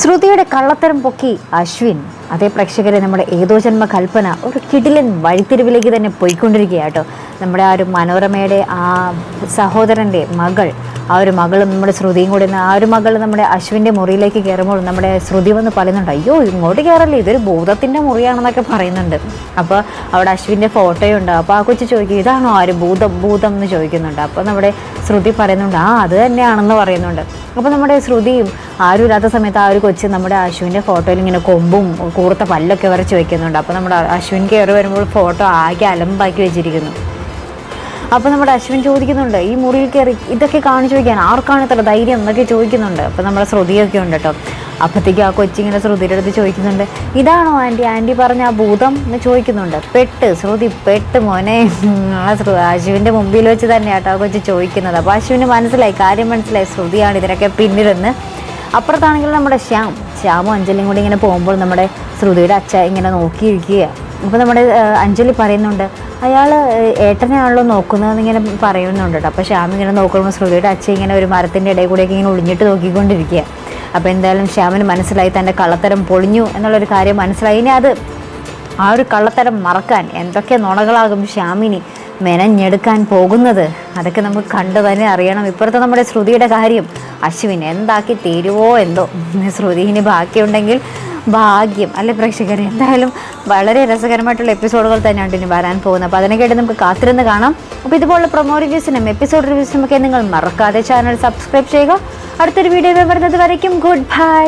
ശ്രുതിയുടെ കള്ളത്തരം പൊക്കി അശ്വിൻ. അതേ പ്രേക്ഷകരെ നമ്മുടെ ഏതോ ജന്മ കൽപ്പന ഒരു കിടിലൻ വഴിത്തിരിവിലേക്ക് തന്നെ പോയിക്കൊണ്ടിരിക്കുകയാട്ടോ. നമ്മുടെ ആ ഒരു മനോരമയുടെ ആ സഹോദരന്റെ മകൾ ആ ഒരു മകളും നമ്മുടെ ശ്രുതിയും കൂടി ആ ഒരു മകൾ നമ്മുടെ അശ്വിന്റെ മുറിയിലേക്ക് കയറുമ്പോൾ നമ്മുടെ ശ്രുതി വന്ന് പറയുന്നുണ്ട് അയ്യോ ഇങ്ങോട്ട് കയറല്ലേ? ഇതൊരു ഭൂതത്തിന്റെ മുറിയാണെന്നൊക്കെ പറയുന്നുണ്ട്. അപ്പോൾ അവിടെ അശ്വിന്റെ ഫോട്ടോയുണ്ട്. അപ്പോൾ ആ കൊച്ചു ചോദിക്കും ഇതാണോ ആ ഒരു ഭൂതം ഭൂതം? എന്ന് ചോദിക്കുന്നുണ്ട്. അപ്പോൾ നമ്മുടെ ശ്രുതി പറയുന്നുണ്ട് ആ അത് തന്നെയാണെന്ന് പറയുന്നുണ്ട്. അപ്പോൾ നമ്മുടെ ശ്രുതിയും ആരും ഇല്ലാത്ത സമയത്ത് ആ ഒരു കൊച്ച് നമ്മുടെ അശ്വിന്റെ ഫോട്ടോയിൽ ഇങ്ങനെ കൊമ്പും കൂർത്ത പല്ലൊക്കെ വരച്ച് വെക്കുന്നുണ്ട്. അപ്പോൾ നമ്മുടെ അശ്വിൻ കയറി വരുമ്പോൾ ഫോട്ടോ ആകെ അലമ്പാക്കി വെച്ചിരിക്കുന്നു. അപ്പോൾ നമ്മുടെ അശ്വിൻ ചോദിക്കുന്നുണ്ട് ഈ മുറിയിൽ കയറി ഇതൊക്കെ കാണിച്ചു വയ്ക്കാൻ ആർക്കാണ് ഇത്ര ധൈര്യം എന്നൊക്കെ ചോദിക്കുന്നുണ്ട്. അപ്പോൾ നമ്മുടെ ശ്രുതിയൊക്കെ ഉണ്ട് കേട്ടോ. അപ്പോഴത്തേക്കും ആ കൊച്ചിങ്ങനെ ശ്രുതിയുടെ അടുത്ത് ചോദിക്കുന്നുണ്ട് ഇതാണോ ആന്റി ആന്റി പറഞ്ഞ ആ ഭൂതം? എന്ന് ചോദിക്കുന്നുണ്ട്. പെട്ട് ശ്രുതി പെട്ട് മോനെ. ആ അശ്വിന്റെ മുമ്പിൽ വെച്ച് തന്നെ കേട്ടോ ആ കൊച്ചു ചോദിക്കുന്നത്. അപ്പോൾ അശുവിന് മനസ്സിലായി കാര്യം മനസ്സിലായി. ശ്രുതിയാണ് ഇതിനൊക്കെ പിന്നിലെന്ന്. അപ്പുറത്താണെങ്കിൽ നമ്മുടെ ശ്യാം ശ്യാമും അഞ്ജലിയും കൂടി ഇങ്ങനെ പോകുമ്പോൾ നമ്മുടെ ശ്രുതിയുടെ അച്ഛ ഇങ്ങനെ നോക്കിയിരിക്കുക അപ്പോൾ നമ്മുടെ അഞ്ജലി പറയുന്നുണ്ട് അയാൾ ഏട്ടനെയാണല്ലോ നോക്കുന്നതെന്ന് ഇങ്ങനെ പറയുന്നുണ്ട് കേട്ടോ അപ്പോൾ ശ്യാം ഇങ്ങനെ നോക്കുമ്പോൾ ശ്രുതിയുടെ അച്ഛൻ ഇങ്ങനെ ഒരു മരത്തിന്റെ ഇടയിൽ കൂടെയൊക്കെ ഇങ്ങനെ ഒളിഞ്ഞിട്ട് നോക്കിക്കൊണ്ടിരിക്കുക അപ്പോൾ എന്തായാലും ശ്യാമിന് മനസ്സിലായി തന്റെ കള്ളത്തരം പൊളിഞ്ഞു എന്നുള്ളൊരു കാര്യം മനസ്സിലായി. ഇനി അത് ആ ഒരു കള്ളത്തരം മറക്കാൻ എന്തൊക്കെ നുണകളാകും ശ്യാമിനി മെനഞ്ഞെടുക്കാൻ പോകുന്നത്? അതൊക്കെ നമുക്ക് കണ്ടു തന്നെ അറിയണം. ഇപ്പുറത്തെ നമ്മുടെ ശ്രുതിയുടെ കാര്യം അശ്വിൻ എന്താക്കി തീരുവോ എന്തോ? ശ്രുതി ഇനി ബാക്കിയുണ്ടെങ്കിൽ ഭാഗ്യം. അല്ലെ പ്രേക്ഷകരെ? എന്തായാലും വളരെ രസകരമായിട്ടുള്ള എപ്പിസോഡുകൾ തന്നെയാണ് ഇനി വരാൻ പോകുന്നത്. അപ്പോൾ അതിനൊക്കെയായിട്ട് നമുക്ക് കാത്തിരുന്ന് കാണാം. അപ്പോൾ ഇതുപോലുള്ള പ്രൊമോ റിവ്യൂസിനും എപ്പിസോഡ് റിവ്യൂസിനും ഒക്കെ നിങ്ങൾ മറക്കാതെ ചാനൽ സബ്സ്ക്രൈബ് ചെയ്യുക. അടുത്തൊരു വീഡിയോ വരുന്നത് വരയ്ക്കും. Good bye